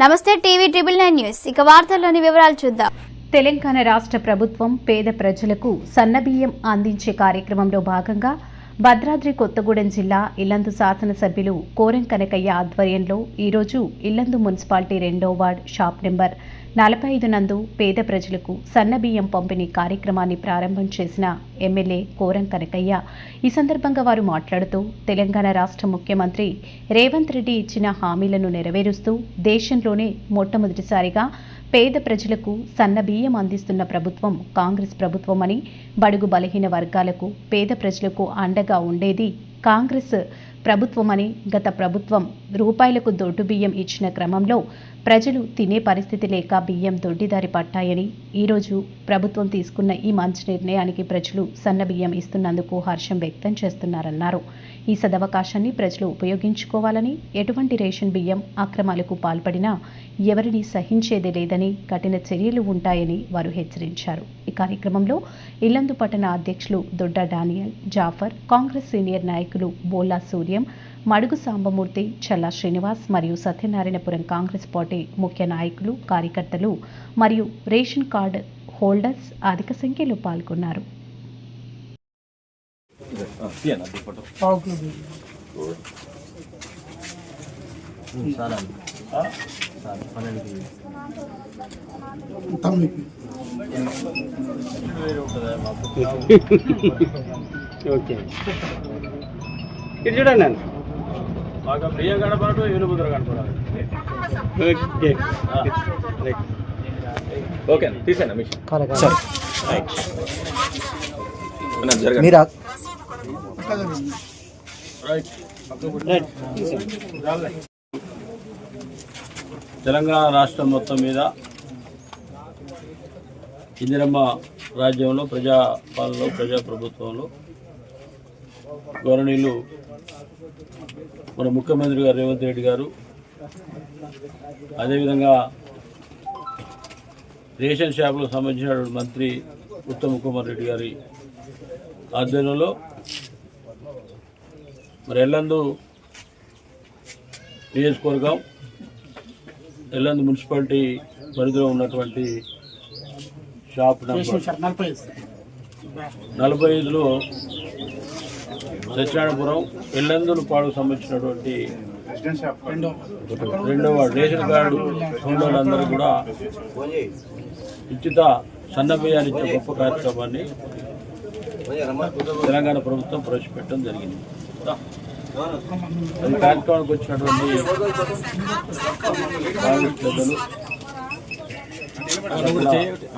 నమస్తే TV triple nine news. ఇక వార్తల్లోని వివరాలు చూద్దాం. తెలంగాణ రాష్ట్ర ప్రభుత్వం పేద ప్రజలకు సన్నబియ్యం అందించే కార్యక్రమంలో భాగంగా భద్రాద్రి కొత్తగూడెం జిల్లా ఇల్లందు శాసనసభ్యులు కోరం కనకయ్య ఆధ్వర్యంలో ఈరోజు ఇల్లందు మున్సిపాలిటీ రెండో వార్డ్ షాప్ నెంబర్ నలభై ఐదు నందు పేద ప్రజలకు సన్నబియ్యం పంపిణీ కార్యక్రమాన్ని ప్రారంభం చేసిన ఎమ్మెల్యే కోరం కనకయ్య ఈ సందర్భంగా వారు మాట్లాడుతూ తెలంగాణ రాష్ట్ర ముఖ్యమంత్రి రేవంత్ రెడ్డి ఇచ్చిన హామీలను నెరవేరుస్తూ దేశంలోనే మొట్టమొదటిసారిగా పేద ప్రజలకు సన్న బియ్యం అందిస్తున్న ప్రభుత్వం కాంగ్రెస్ ప్రభుత్వం అని బడుగు బలహీన వర్గాలకు పేద ప్రజలకు అండగా ఉండేది కాంగ్రెస్ ప్రభుత్వమని గత ప్రభుత్వం రూపాయలకు దొడ్డు బియ్యం ఇచ్చిన క్రమంలో ప్రజలు తినే పరిస్థితి లేక బియ్యం దొడ్డిదారి పట్టాయని ఈరోజు ప్రభుత్వం తీసుకున్న ఈ మంచి నిర్ణయానికి ప్రజలు సన్న బియ్యం ఇస్తున్నందుకు హర్షం వ్యక్తం చేస్తున్నారన్నారు. ఈ సదవకాశాన్ని ప్రజలు ఉపయోగించుకోవాలని ఎటువంటి రేషన్ బియ్యం అక్రమాలకు పాల్పడినా ఎవరిని సహించేది లేదని కఠిన చర్యలు ఉంటాయని వారు హెచ్చరించారు. ఈ కార్యక్రమంలో ఇల్లందు పట్టణ అధ్యక్షులు దొడ్డ డానియల్ జాఫర్ కాంగ్రెస్ సీనియర్ నాయకులు బోలా సూర్యం మడుగు సాంబమూర్తి చల్లా శ్రీనివాస్ మరియు సత్యనారాయణపురం కాంగ్రెస్ పార్టీ ముఖ్య నాయకులు కార్యకర్తలు మరియు రేషన్ కార్డు హోల్డర్స్ అధిక సంఖ్యలో పాల్గొన్నారు. ఓకే. ఇది చూడండి మాకు బియ్యం కనపడదు ఎలుబుద్ర కనపడాలి. ఓకే. ఓకే తీసేనా మిషన్ మీరు? రైట్. రైట్. తెలంగాణ రాష్ట్రం మొత్తం మీద ఇందిరమ్మ రాజ్యంలో ప్రజాపాలనలో ప్రజాప్రభుత్వంలో గౌరవనీయులు మన ముఖ్యమంత్రి గారు రేవంత్ రెడ్డి గారు. అదేవిధంగా రేషన్ షాపులకు సంబంధించిన మంత్రి ఉత్తమ్ కుమార్ రెడ్డి గారి ఆధ్వర్యంలో మరి ఎల్లందు నియోజకవర్గం ఎల్లందు మున్సిపాలిటీ పరిధిలో ఉన్నటువంటి షాప్ నంబర్ నలభై ఐదులో సత్యనారాయణపురం ఎల్లందుల పాడుకు సంబంధించినటువంటి రెండవ రేషన్ కార్డు హోల్డర్లందరూ కూడా ఉచిత సన్న బియ్యాన్ని ఇచ్చే గొప్ప కార్యక్రమాన్ని తెలంగాణ ప్రభుత్వం ప్రవేశపెట్టడం జరిగింది. ఈ కార్యక్రమానికి వచ్చినటువంటి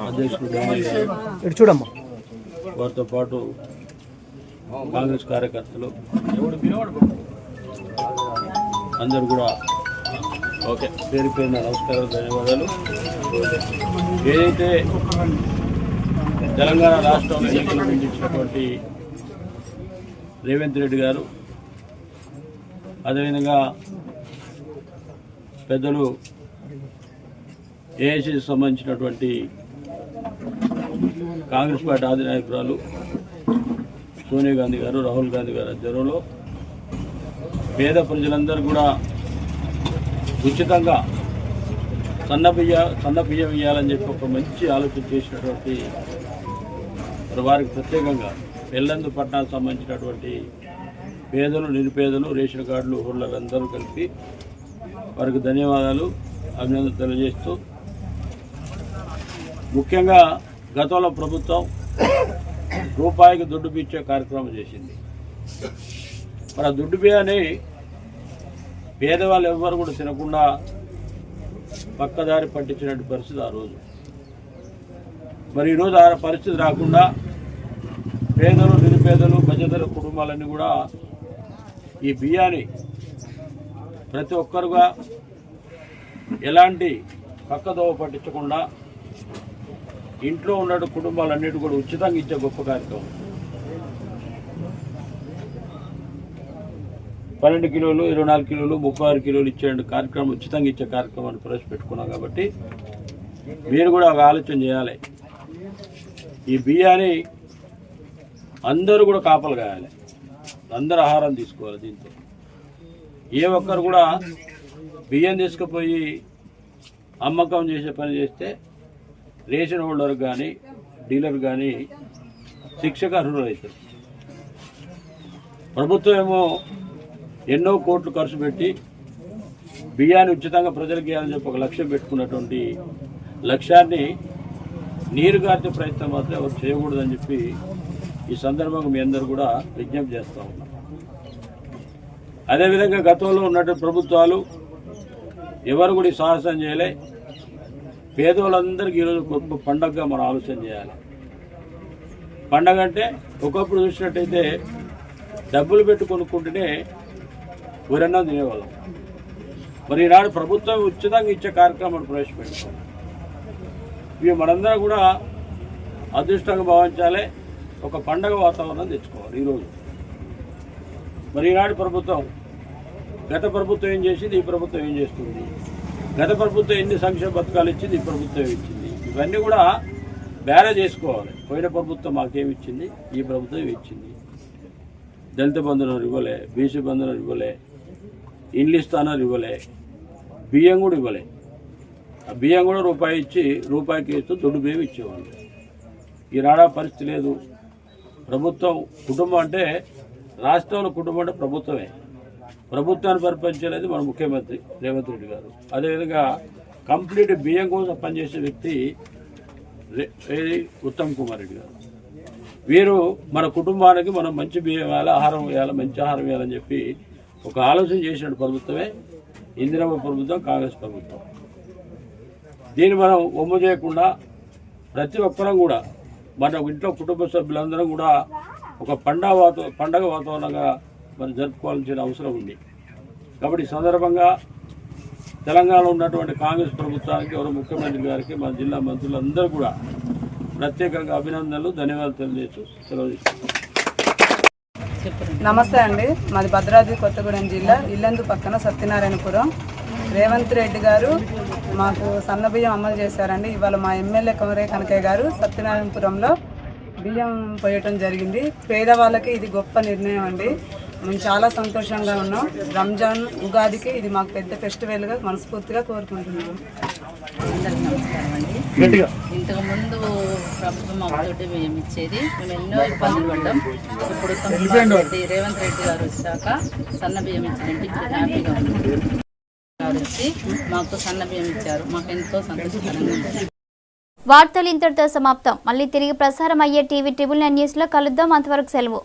అధ్యక్షుడు వారితో పాటు కాంగ్రెస్ కార్యకర్తలు. అందరూ కూడా ఓకే. పేరు పేరున నమస్కారాలు ధన్యవాదాలు. ఏదైతే తెలంగాణ రాష్ట్రంలో ఎన్నికలు నిర్మించినటువంటి రేవంత్ రెడ్డి గారు అదేవిధంగా పెద్దలు ఏఐసికి సంబంధించినటువంటి కాంగ్రెస్ పార్టీ అధినాయకురాలు సోనియా గాంధీ గారు రాహుల్ గాంధీ గారు ఆధ్వర్యంలో పేద ప్రజలందరూ కూడా ఉచితంగా సన్న బియ్య సన్న బియ్యం ఇవ్వాలని చెప్పి ఒక మంచి ఆలోచన చేసినటువంటి వారికి ప్రత్యేకంగా ఎల్లందు పట్టణానికి సంబంధించినటువంటి పేదలు నిరుపేదలు రేషన్ కార్డులు ఊర్లందరూ కలిపి వారికి ధన్యవాదాలు అభినందన తెలియజేస్తూ ముఖ్యంగా గతంలో ప్రభుత్వం రూపాయికి దుడ్డు పిచ్చే కార్యక్రమం చేసింది. మరి ఆ దుడ్డు బియ్యాన్ని పేదవాళ్ళు ఎవ్వరు కూడా తినకుండా పక్కదారి పట్టించినట్టు పరిస్థితి ఆ రోజు. మరి ఈరోజు ఆ పరిస్థితి రాకుండా పేదలు నిరుపేదలు మధ్యతర కుటుంబాలన్నీ కూడా ఈ బియ్యాన్ని ప్రతి ఒక్కరుగా ఎలాంటి పక్కదోవ పట్టించకుండా ఇంట్లో ఉన్న కుటుంబాలన్నిటి కూడా ఉచితంగా ఇచ్చే గొప్ప కార్యక్రమం. పన్నెండు కిలోలు ఇరవై నాలుగు కిలోలు ముప్పై ఆరు కిలోలు ఇచ్చే కార్యక్రమం ఉచితంగా ఇచ్చే కార్యక్రమాన్ని ప్రవేశపెట్టుకున్నాం కాబట్టి మీరు కూడా ఒక ఆలోచన చేయాలి. ఈ బియ్యాన్ని అందరూ కూడా కాపలు కాయాలి. అందరూ ఆహారం తీసుకోవాలి దీంతో. ఏ ఒక్కరు కూడా బియ్యం తీసుకుపోయి అమ్మకం చేసే పని చేస్తే రేషన్ హోల్డర్ కానీ డీలర్ కానీ శిక్షకు అర్హులు అవుతారు ప్రభుత్వం ఏమో ఎన్నో కోట్లు ఖర్చు పెట్టి బియ్యాన్ని ఉచితంగా ప్రజలకు ఇవ్వాలని చెప్పి ఒక లక్ష్యం పెట్టుకున్నటువంటి లక్ష్యాన్ని నీరు గార్చే ప్రయత్నం మాత్రం ఎవరు చేయకూడదని చెప్పి ఈ సందర్భంగా మీ అందరూ కూడా విజ్ఞప్తి చేస్తూ ఉన్నాం. అదేవిధంగా గతంలో ఉన్నటువంటి ప్రభుత్వాలు ఎవరు కూడా ఈ సాహసం చేయలే. పేదోళ్ళందరికీ ఈరోజు గొప్ప పండగగా మనం ఆలోచన చేయాలి. పండగ అంటే ఒకప్పుడు చూసినట్టయితే డబ్బులు పెట్టి కొనుక్కుంటేనే ఊరన్నా తినేవాళ్ళం. మరి ఈనాడు ప్రభుత్వం ఉచితంగా ఇచ్చే కార్యక్రమాన్ని ప్రవేశపెట్టాం ఇవి మనందరం కూడా అదృష్టంగా భావించాలి ఒక పండగ వాతావరణం తెచ్చుకోవాలి ఈరోజు. మరి ఈనాడు ప్రభుత్వం గత ప్రభుత్వం ఏం చేసింది ఈ ప్రభుత్వం ఏం చేస్తుంది? గత ప్రభుత్వం ఎన్ని సంక్షేమ పథకాలు ఇచ్చింది ఈ ప్రభుత్వం ఇచ్చింది? ఇవన్నీ కూడా బేరా చేసుకోవాలి. పోయిన ప్రభుత్వం మాకేమి ఇచ్చింది ఈ ప్రభుత్వం ఇచ్చింది? దళిత బంధువులు ఇవ్వలే బీసీ బంధువులు ఇవ్వలే ఇంగ్లీష్ స్థానాలు ఇవ్వలే బియ్యం కూడా ఇవ్వలే. ఆ బియ్యం కూడా రూపాయి ఇచ్చి రూపాయికి ఇస్తూ దొడ్డు బియ్యం ఇచ్చేవాళ్ళు. ఈనాడ పరిస్థితి లేదు. ప్రభుత్వం కుటుంబం అంటే రాష్ట్రంలో కుటుంబం అంటే ప్రభుత్వమే. ప్రభుత్వాన్ని పరిపాలించేది మన ముఖ్యమంత్రి రేవంత్ రెడ్డి గారు. అదేవిధంగా కంప్లీట్ బియ్యం కోసం పనిచేసే వ్యక్తి ఉత్తమ్ కుమార్ రెడ్డి గారు. వీరు మన కుటుంబానికి మనం మంచి బియ్యం వేయాలి ఆహారం వేయాలి మంచి ఆహారం వేయాలని చెప్పి ఒక ఆలోచన చేసిన ప్రభుత్వమే ఇందిరమ్మ ప్రభుత్వం కాంగ్రెస్ ప్రభుత్వం. దీన్ని మనం ఒమ్ము చేయకుండా ప్రతి ఒక్కరం కూడా మన ఇంట్లో కుటుంబ సభ్యులందరం కూడా ఒక పండగ వాత పండగ వాతావరణంగా మనం జరుపుకోవాల్సిన అవసరం ఉంది. కాబట్టి ఈ సందర్భంగా తెలంగాణలో ఉన్నటువంటి కాంగ్రెస్ ప్రభుత్వానికి ఎవరు ముఖ్యమంత్రి గారికి మన జిల్లా మంత్రులందరూ కూడా ప్రత్యేకంగా అభినందనలు ధన్యవాదాలు తెలియజేస్తూ సెలవు నమస్తే అండి. మాది భద్రాద్రి కొత్తగూడెం జిల్లా ఇల్లందు పక్కన సత్యనారాయణపురం. రేవంత్ రెడ్డి గారు మాకు సన్నబియ్యం అమలు చేశారండి. ఇవాళ మా ఎమ్మెల్యే కొమరే కనకయ్య గారు సత్యనారాయణపురంలో బియ్యం పోయటం జరిగింది. పేదవాళ్ళకి ఇది గొప్ప నిర్ణయం అండి. మేము చాలా సంతోషంగా ఉన్నాం. రంజాన్ ఉగాదికి ఇది మాకు పెద్ద ఫెస్టివల్గా మనస్ఫూర్తిగా కోరుకుంటున్నాం అందరికీ నమస్కారం అండి ఇంతకు ముందు ప్రభుత్వం మాకు బియ్యం ఇచ్చేది మేము ఎన్నో ఇబ్బందులు పడ్డాం. ఇప్పుడు రేవంత్ రెడ్డి గారు వచ్చాక సన్న బియ్యం ఇచ్చారంటే ఇప్పుడు హ్యాపీగా గారు వచ్చి మాకు సన్న బియ్యం ఇచ్చారు. మాకు ఎంతో సంతోషకరంగా ఉంది. వార్తలు ఇంతటితో సమాప్తం. మళ్ళీ తిరిగి ప్రసారం అయ్యే టీవీ ట్రిబుల్ నైన్ న్యూస్లో కలుద్దాం. అంతవరకు సెలవు.